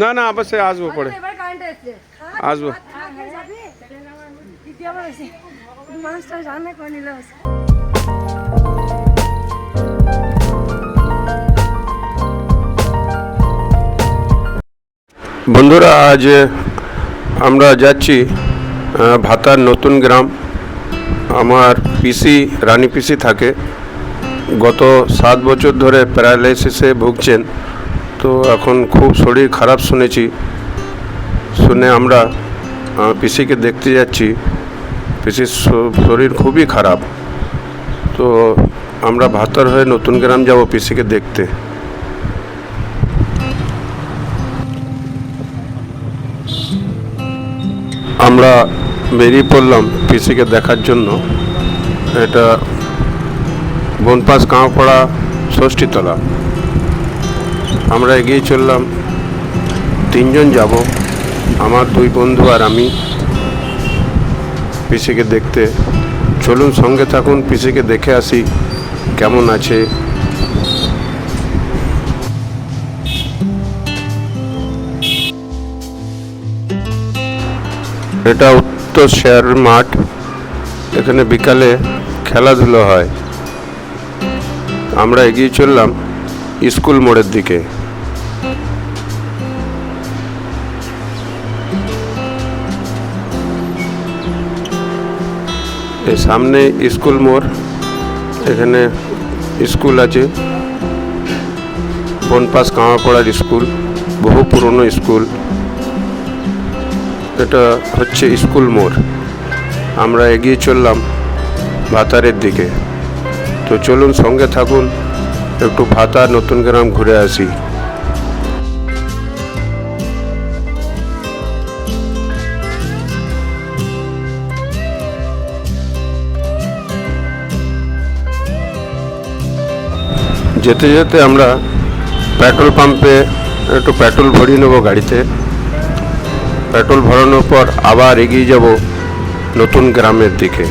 না না অবশ্যই আসব পরে। আসব। আবার বন্ধুরা আজ আমরা যাচ্ছি ভাতার নতুন গ্রাম। আমার পিসি রানী পিসি থাকে। গত সাত বছর ধরে প্যারালাইসিসে ভুগছেন। তো এখন খুব শরীর খারাপ শুনেছি। শুনে আমরা পিসিকে দেখতে যাচ্ছি। পিসির শরীর খুবই খারাপ। তো আমরা ভাতার হয়ে নতুন গ্রাম যাব পিসিকে দেখতে। আমরা বেরিয়ে পড়লাম পিসিকে দেখার জন্য। এটা বনপাস কাঁওপাড়া ষষ্ঠীতলা। আমরা এগিয়ে চললাম। তিনজন যাব, আমার দুই বন্ধু আর আমি পিসিকে দেখতে। চলুন সঙ্গে থাকুন, পিসিকে দেখে আসি কেমন আছে। এটা উত্তর শেয়ার মাঠ। এখানে বিকালে খেলাধুলো হয়। আমরা এগিয়ে চললাম স্কুল মোড়ের দিকে। এই সামনে স্কুল মোড়, এখানে স্কুল আছে। বনপাস কামাপাড়ার স্কুল, বহু পুরনো স্কুল। এটা হচ্ছে স্কুল মোড়। আমরা এগিয়ে চললাম ভাতারের দিকে। তো চলুন সঙ্গে থাকুন, একটু ভাতার নতুন গ্রাম ঘুরে আসি। যেতে যেতে আমরা পেট্রোল পাম্পে একটু পেট্রোল ভরিয়ে নেব গাড়িতে। পেট্রোল ভরানোর পর আবার এগিয়ে যাব নতুন গ্রামের দিকে।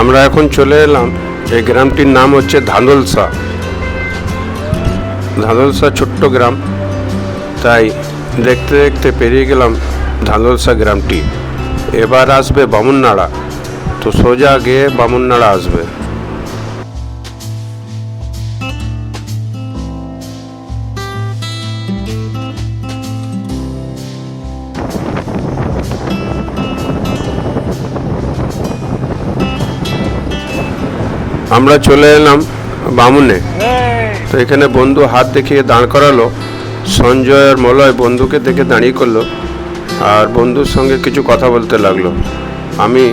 আমরা এখন চলে এলাম, এই গ্রামটির নাম হচ্ছে ধাঁদলসা ধাঁদলসা ছোট্ট গ্রাম, তাই দেখতে দেখতে পেরিয়ে গেলাম ধাঁদলসা গ্রামটি। এবার আসবে বামুননাড়া। তো সোজা গিয়ে বামুননাড়া আসবে। আমরা চলে এলাম বামুনে। তো এখানে বন্ধু হাত দেখিয়ে দাঁড় করালো। সঞ্জয় আর মলয় বন্ধুকে দেখে দাঁড়িয়ে করল। আর বন্ধুর সঙ্গে কিছু কথা বলতে লাগল। আমি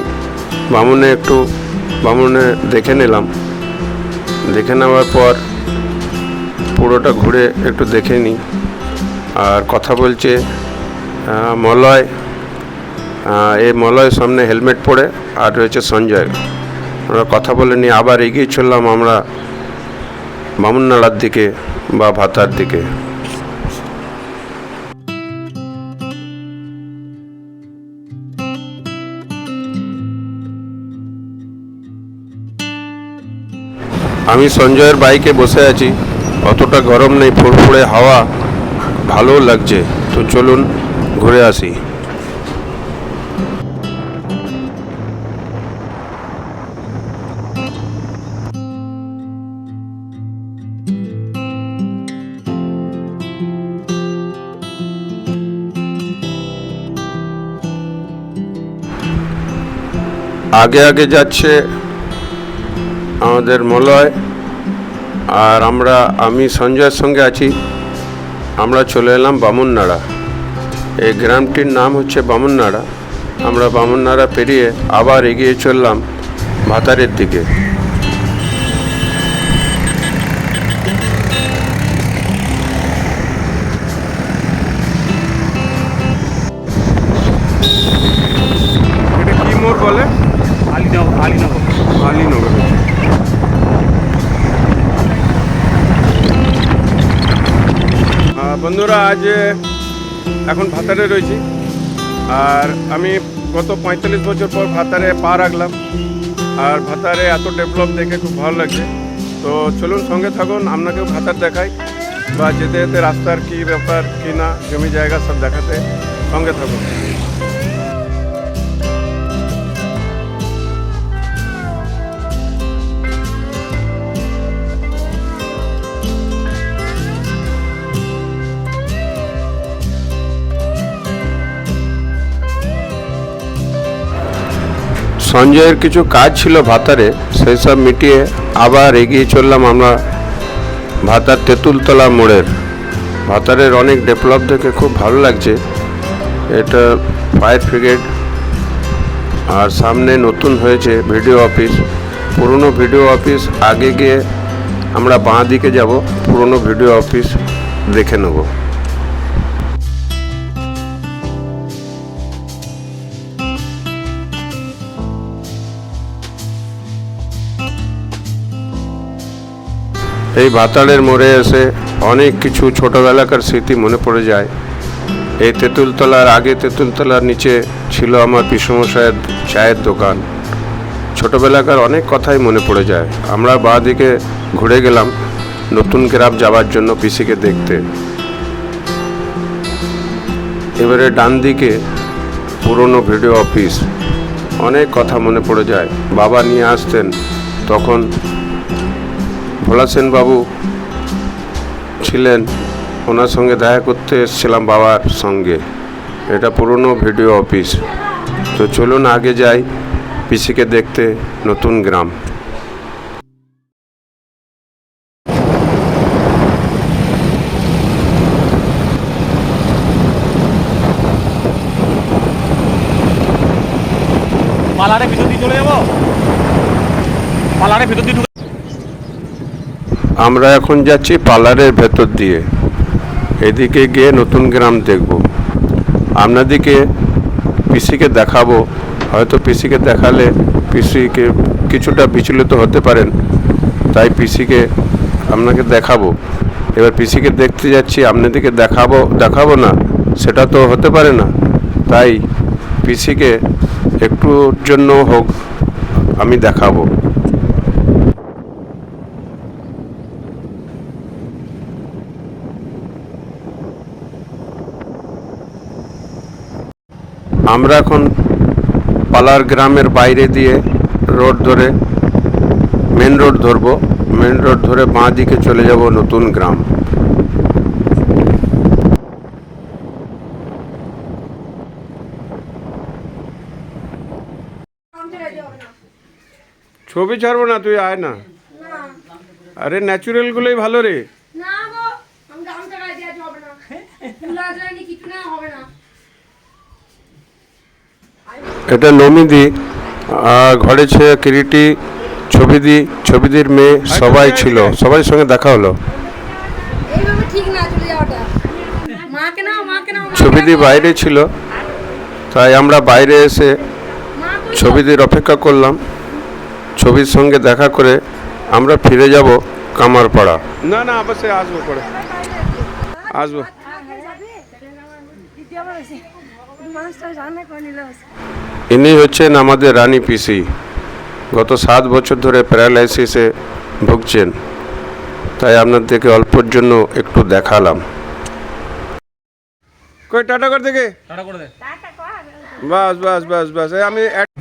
বামুনে একটু, বামুনে দেখে নিলাম। দেখে নেওয়ার পর পুরোটা ঘুরে একটু দেখে নিই। আর কথা বলছে মলয় এই মলয়ের সামনে হেলমেট পরে আর রয়েছে সঞ্জয়। আমরা কথা বলে নিয়ে আবার এগিয়ে চললাম আমরা বামুননাড়ার দিকে বা ভাতার দিকে। আমি সঞ্জয়ের বাইকে বসে আছি। অতটা গরম নেই, ফুরফুরে হাওয়া, ভালো লাগছে। তো চলুন ঘুরে আসি। আগে আগে যাচ্ছে আমাদের মলয়, আর আমরা, আমি সঞ্জয়ের সঙ্গে আছি। আমরা চলে এলাম বামুননাড়া। এই গ্রামটির নাম হচ্ছে বামুননাড়া। আমরা বামুননাড়া পেরিয়ে আবার এগিয়ে চললাম ভাতারের দিকে। বন্ধুরা, আজ এখন ভাতারে রয়েছি। আর আমি গত পঁয়তাল্লিশ বছর পর ভাতারে পা রাখলাম। আর ভাতারে এত ডেভেলপ দেখে খুব ভালো লাগছে। তো চলুন সঙ্গে থাকুন, আপনাকেও ভাতার দেখাই বা যেতে যেতে রাস্তার কী ব্যাপার, কী না, জমি জায়গা সব দেখাতে সঙ্গে থাকুন। সঞ্জয়ের কিছু কাজ ছিল ভাতারে, সেই সব মিটিয়ে আবার এগিয়ে চললাম আমরা ভাতার তেঁতুলতলা মোড়ের। ভাতারের অনেক ডেভেলপ দেখে খুব ভালো লাগছে। এটা ফায়ার ব্রিগেড আর সামনে নতুন হয়েছে ভিডিও অফিস। পুরনো ভিডিও অফিস আগে গিয়ে আমরা বাঁ দিকে যাব, পুরনো ভিডিও অফিস দেখে নেব। এই ভাতাড়ের মোড়ে এসে অনেক কিছু ছোটোবেলাকার স্মৃতি মনে পড়ে যায়। এই তেঁতুলতলার আগে তেঁতুলতলার নিচে ছিল আমার পিসমশায়ের চায়ের দোকান। ছোটোবেলাকার অনেক কথাই মনে পড়ে যায়। আমরা বাঁ দিকে ঘুরে গেলাম নতুন গ্রাম যাওয়ার জন্য পিসিকে দেখতে। এবারে ডান দিকে পুরনো ভিডিও অফিস। অনেক কথা মনে পড়ে যায়। বাবা নিয়ে আসতেন, তখন ভোলা বাবু ছিলেন, ওনার সঙ্গে দেখা করতে এসেছিলাম বাবার সঙ্গে। এটা পুরনো ভিডিও অফিস। তো চলুন আগে যাই, পিসিকে দেখতে, নতুন গ্রাম। পালারে ভিতর দিয়ে চলে যাব? পালারে ভিতর দিয়ে আমরা এখন যাচ্ছি পার্লারের ভেতর দিয়ে। এদিকে গিয়ে নতুন গ্রাম দেখব। আপনাদেরকে পিসিকে দেখাবো। হয়তো পিসিকে দেখালে পিসিকে কিছুটা বিচলিত হতে পারেন। তাই পিসিকে আপনাকে দেখাবো। এবার পিসিকে দেখতে যাচ্ছি আপনাদেরকে দেখাবো দেখাবো না, সেটা তো হতে পারে না। তাই পিসিকে একটুর জন্য হোক, আমি দেখাবো। আমরা এখন পালার গ্রামের বাইরে দিয়ে রোড ধরে মেন রোড ধরবো। মেন রোড ধরে বাঁ দিকে চলে যাব নতুন গ্রাম। ছবি ছাড়বো না তুই আয় না। আরে ন্যাচুরালগুলোই ভালো রে না গো আমি দাম টাকায় দেওয়া হবে না তুলা যায়নি কিছু না হবে না এটা নমিদি আর ঘরে ছে কিরিটি ছবিদি ছবিদির মেয়ে সবাই ছিল। সবার সঙ্গে দেখা হলো। ছবিদি বাইরে ছিল তাই আমরা বাইরে এসে? ছবিদির অপেক্ষা করলাম। ছবির সঙ্গে দেখা করে আমরা ফিরে যাব কামারপাড়া। না না অবশ্যই আসব পরে। আসব। ইনি হচ্ছেন আমাদের রানী পিসি। গত সাত বছর ধরে প্যারালাইসিসে ভুগছেন। তাই আপনাদেরকে অল্পর জন্য একটু দেখালাম। কই টাটা কর থেকে টাটা করে দে। বাস বাস বাস বাস। আমি আমি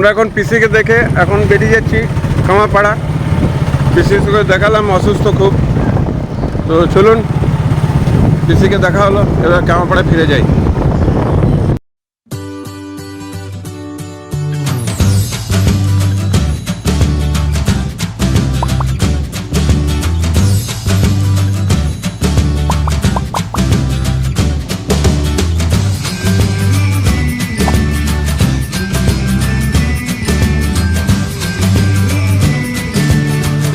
আমরা এখন পিসিকে দেখে এখন বেরিয়ে যাচ্ছি কামাপাড়া পিসির সঙ্গে দেখালাম, অসুস্থ খুব। তো চলুন, পিসিকে দেখা হলো, এবার কামাপাড়া ফিরে যাই।